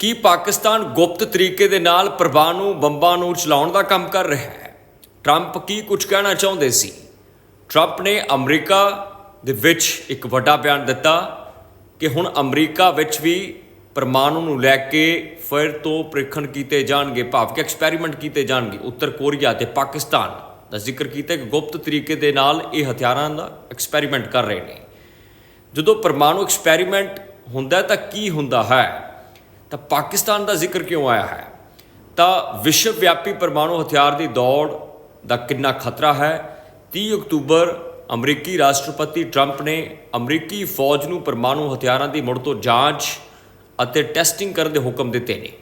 ਕੀ ਪਾਕਿਸਤਾਨ ਗੁਪਤ ਤਰੀਕੇ ਦੇ ਨਾਲ ਪਰਮਾਣੂ ਬੰਬਾਂ ਨੂੰ ਚਲਾਉਣ ਦਾ ਕੰਮ ਕਰ ਰਿਹਾ ਹੈ? ਟਰੰਪ ਕੀ ਕੁਝ ਕਹਿਣਾ ਚਾਹੁੰਦੇ ਸੀ? ਟਰੰਪ ਨੇ ਅਮਰੀਕਾ ਦੇ ਵਿੱਚ ਇੱਕ ਵੱਡਾ ਬਿਆਨ ਦਿੱਤਾ ਕਿ ਹੁਣ ਅਮਰੀਕਾ ਵਿੱਚ ਵੀ ਪਰਮਾਣੂ ਨੂੰ ਲੈ ਕੇ ਫਿਰ ਤੋਂ ਪ੍ਰੀਖਣ ਕੀਤੇ ਜਾਣਗੇ, ਭਾਵ ਕਿ ਐਕਸਪੈਰੀਮੈਂਟ ਕੀਤੇ ਜਾਣਗੇ। ਉੱਤਰ ਕੋਰੀਆ ਤੇ ਪਾਕਿਸਤਾਨ ਦਾ ਜ਼ਿਕਰ ਕੀਤਾ ਕਿ ਗੁਪਤ ਤਰੀਕੇ ਦੇ ਨਾਲ ਇਹ ਹਥਿਆਰਾਂ ਦਾ ਐਕਸਪੈਰੀਮੈਂਟ ਕਰ ਰਹੇ ਨੇ। ਜਦੋਂ ਪਰਮਾਣੂ ਐਕਸਪੈਰੀਮੈਂਟ ਹੁੰਦਾ ਤਾਂ ਕੀ ਹੁੰਦਾ ਹੈ? ਤਾਂ ਪਾਕਿਸਤਾਨ ਦਾ ਜ਼ਿਕਰ ਕਿਉਂ ਆਇਆ ਹੈ? ਤਾਂ ਵਿਸ਼ਵ ਵਿਆਪੀ ਪਰਮਾਣੂ ਹਥਿਆਰ ਦੀ ਦੌੜ ਦਾ ਕਿੰਨਾ ਖਤਰਾ ਹੈ? 30 ਅਕਤੂਬਰ ਅਮਰੀਕੀ ਰਾਸ਼ਟਰਪਤੀ ਟਰੰਪ ਨੇ ਅਮਰੀਕੀ ਫੌਜ ਨੂੰ ਪਰਮਾਣੂ ਹਥਿਆਰਾਂ ਦੀ ਮੁੜ ਤੋਂ ਜਾਂਚ ਅਤੇ ਟੈਸਟਿੰਗ ਕਰਨ ਦੇ ਹੁਕਮ ਦਿੱਤੇ ਨੇ।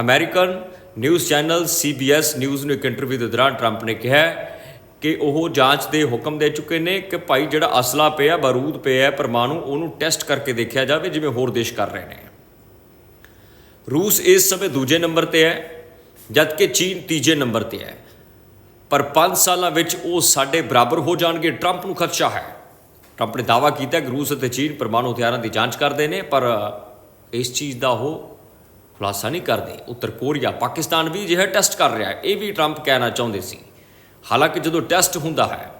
American news channel CBS news ਨੂੰ ਇੱਕ ਇੰਟਰਵਿਊ ਦੇ ਦੌਰਾਨ ਟਰੰਪ ਨੇ ਕਿਹਾ ਕਿ ਉਹ ਜਾਂਚ ਦੇ ਹੁਕਮ ਦੇ ਚੁੱਕੇ ਨੇ ਕਿ ਭਾਈ ਜਿਹੜਾ ਅਸਲਾ ਪਿਆ, ਬਾਰੂਦ ਪਿਆ ਪਰਮਾਣੂ ਉਹਨੂੰ ਟੈਸਟ ਕਰਕੇ ਦੇਖਿਆ ਜਾਵੇ, ਜਿਵੇਂ ਹੋਰ ਦੇਸ਼ ਕਰ ਰਹੇ ਨੇ। ਰੂਸ ਇਸ ਸਮੇਂ ਦੂਜੇ ਨੰਬਰ ਤੇ ਹੈ, ਜਦਕਿ ਚੀਨ ਤੀਜੇ ਨੰਬਰ ਤੇ ਹੈ। ਪਰ 5 ਸਾਲਾਂ ਵਿੱਚ ਉਹ ਸਾਡੇ ਬਰਾਬਰ ਹੋ ਜਾਣਗੇ, ਟਰੰਪ ਨੂੰ ਖਦਸ਼ਾ ਹੈ। ਟਰੰਪ ਨੇ ਦਾਅਵਾ ਕੀਤਾ ਕਿ ਰੂਸ ਅਤੇ ਚੀਨ ਪਰਮਾਣੂ ਹਥਿਆਰਾਂ ਦੀ ਜਾਂਚ ਕਰਦੇ ਨੇ, ਪਰ ਇਸ ਚੀਜ਼ ਦਾ ਉਹ ਖੁਲਾਸਾ ਨਹੀਂ ਕਰਦੇ। ਉੱਤਰ ਕੋਰੀਆ ਪਾਕਿਸਤਾਨ ਵੀ ਜਿਹੜਾ ਟੈਸਟ ਕਰ ਰਿਹਾ ਹੈ, ਇਹ ਵੀ ਟਰੰਪ ਕਹਿਣਾ ਚਾਹੁੰਦੇ ਸੀ। ਹਾਲਾਂਕਿ ਜਦੋਂ ਟੈਸਟ ਹੁੰਦਾ ਹੈ,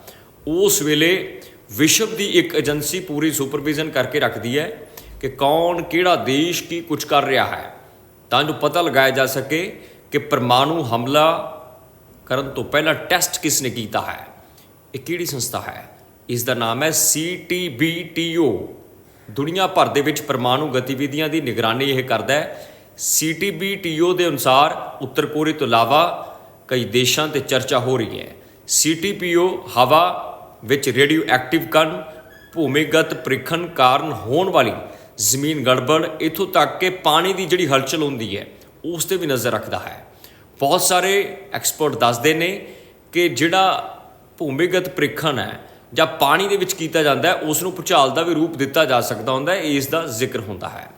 ਉਸ ਵੇਲੇ ਵਿਸ਼ਵ ਦੀ ਇੱਕ ਏਜੰਸੀ ਪੂਰੀ ਸੁਪਰਵਿਜ਼ਨ ਕਰਕੇ ਰੱਖਦੀ ਹੈ ਕਿ ਕੌਣ ਕਿਹੜਾ ਦੇਸ਼ ਕੀ ਕੁਝ ਕਰ ਰਿਹਾ ਹੈ। ਤਾਂ ਜੋ ਪਤਾ ਲਗਾਇਆ ਜਾ ਸਕੇ ਕਿ ਪਰਮਾਣੂ ਹਮਲਾ ਕਰਨ ਤੋਂ ਪਹਿਲਾਂ ਟੈਸਟ ਕਿਸ ਨੇ ਕੀਤਾ ਹੈ। ਇਹ ਕਿਹੜੀ ਸੰਸਥਾ ਹੈ? ਇਸ ਦਾ ਨਾਮ ਹੈ CTBTO ਦੁਨੀਆ ਭਰ ਦੇ ਵਿੱਚ ਪਰਮਾਣੂ ਗਤੀਵਿਧੀਆਂ ਦੀ ਨਿਗਰਾਨੀ ਇਹ ਕਰਦਾ ਹੈ। CTBTO ਦੇ ਅਨੁਸਾਰ ਉੱਤਰ ਕੋਰੀਆ ਤੋਂ ਇਲਾਵਾ ਕਈ ਦੇਸ਼ਾਂ ਤੇ ਚਰਚਾ ਹੋ ਰਹੀ ਹੈ। CTPO ਹਵਾ ਵਿੱਚ ਰੇਡੀਓ ਐਕਟਿਵ ਕਣ ਭੂਮੀਗਤ ਪ੍ਰੀਖਣ ਕਾਰਨ ਹੋਣ ਵਾਲੀ ਜ਼ਮੀਨ ਗੜਬੜ, ਇਥੋਂ ਤੱਕ ਕਿ ਪਾਣੀ ਦੀ ਜਿਹੜੀ ਹਲਚਲ ਹੁੰਦੀ ਹੈ, ਉਸ ਤੇ ਵੀ ਨਜ਼ਰ ਰੱਖਦਾ ਹੈ। ਬਹੁਤ ਸਾਰੇ ਐਕਸਪਰਟ ਦੱਸਦੇ ਨੇ ਕਿ ਜਿਹੜਾ ਭੂਮੀਗਤ ਪ੍ਰੀਖਣ ਹੈ, ਜਾਂ ਪਾਣੀ ਦੇ ਵਿੱਚ ਕੀਤਾ ਜਾਂਦਾ ਹੈ, ਉਸ ਨੂੰ ਭੁਚਾਲ ਦਾ ਵੀ ਰੂਪ ਦਿੱਤਾ ਜਾ ਸਕਦਾ ਹੁੰਦਾ ਹੈ, ਇਸ ਦਾ ਜ਼ਿਕਰ ਹੁੰਦਾ ਹੈ।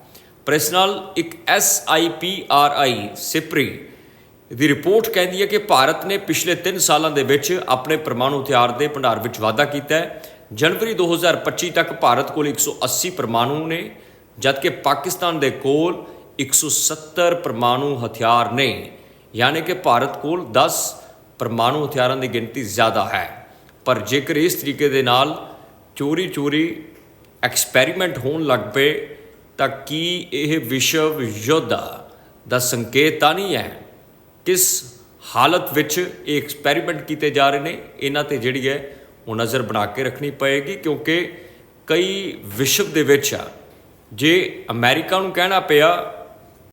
ਪ੍ਰੈਸ ਨਾਲ ਇੱਕ SIPRI ਸਿਪਰੀ, ਦੀ ਰਿਪੋਰਟ ਕਹਿੰਦੀ ਹੈ ਕਿ ਭਾਰਤ ਨੇ ਪਿਛਲੇ 3 ਸਾਲਾਂ ਦੇ ਵਿੱਚ ਆਪਣੇ ਪਰਮਾਣੂ ਹਥਿਆਰ ਦੇ ਭੰਡਾਰ ਵਿੱਚ ਵਾਧਾ ਕੀਤਾ ਹੈ। ਜਨਵਰੀ 2025 ਤੱਕ ਭਾਰਤ ਕੋਲ 180 ਪਰਮਾਣੂ ਨੇ ਜਦਕਿ ਪਾਕਿਸਤਾਨ ਦੇ ਕੋਲ 170 ਪਰਮਾਣੂ ਹਥਿਆਰ ਨੇ, ਯਾਨੀ ਕਿ ਭਾਰਤ ਕੋਲ 10 ਪਰਮਾਣੂ ਹਥਿਆਰਾਂ ਦੀ ਗਿਣਤੀ ਜ਼ਿਆਦਾ ਹੈ। ਪਰ ਜੇਕਰ ਇਸ ਤਰੀਕੇ ਦੇ ਨਾਲ ਚੋਰੀ ਚੋਰੀ ਐਕਸਪੈਰੀਮੈਂਟ ਹੋਣ ਲੱਗ ਪਏ, ਤਾਂ ਕੀ ਇਹ ਵਿਸ਼ਵ ਯੁੱਧ ਦਾ ਸੰਕੇਤ ਤਾਂ ਨਹੀਂ ਹੈ? ਕਿਸ ਹਾਲਤ ਵਿੱਚ ਇਹ ਐਕਸਪੈਰੀਮੈਂਟ ਕੀਤੇ ਜਾ ਰਹੇ ਨੇ? ਇਹਨਾਂ ਤੇ ਜਿਹੜੀ ਹੈ ਉਹ ਨਜ਼ਰ ਬਣਾ ਕੇ ਰੱਖਣੀ ਪਏਗੀ, ਕਿਉਂਕਿ ਕਈ ਵਿਸ਼ਵ ਦੇ ਵਿੱਚ ਜੇ ਅਮਰੀਕਾ ਨੂੰ ਕਹਿਣਾ ਪਿਆ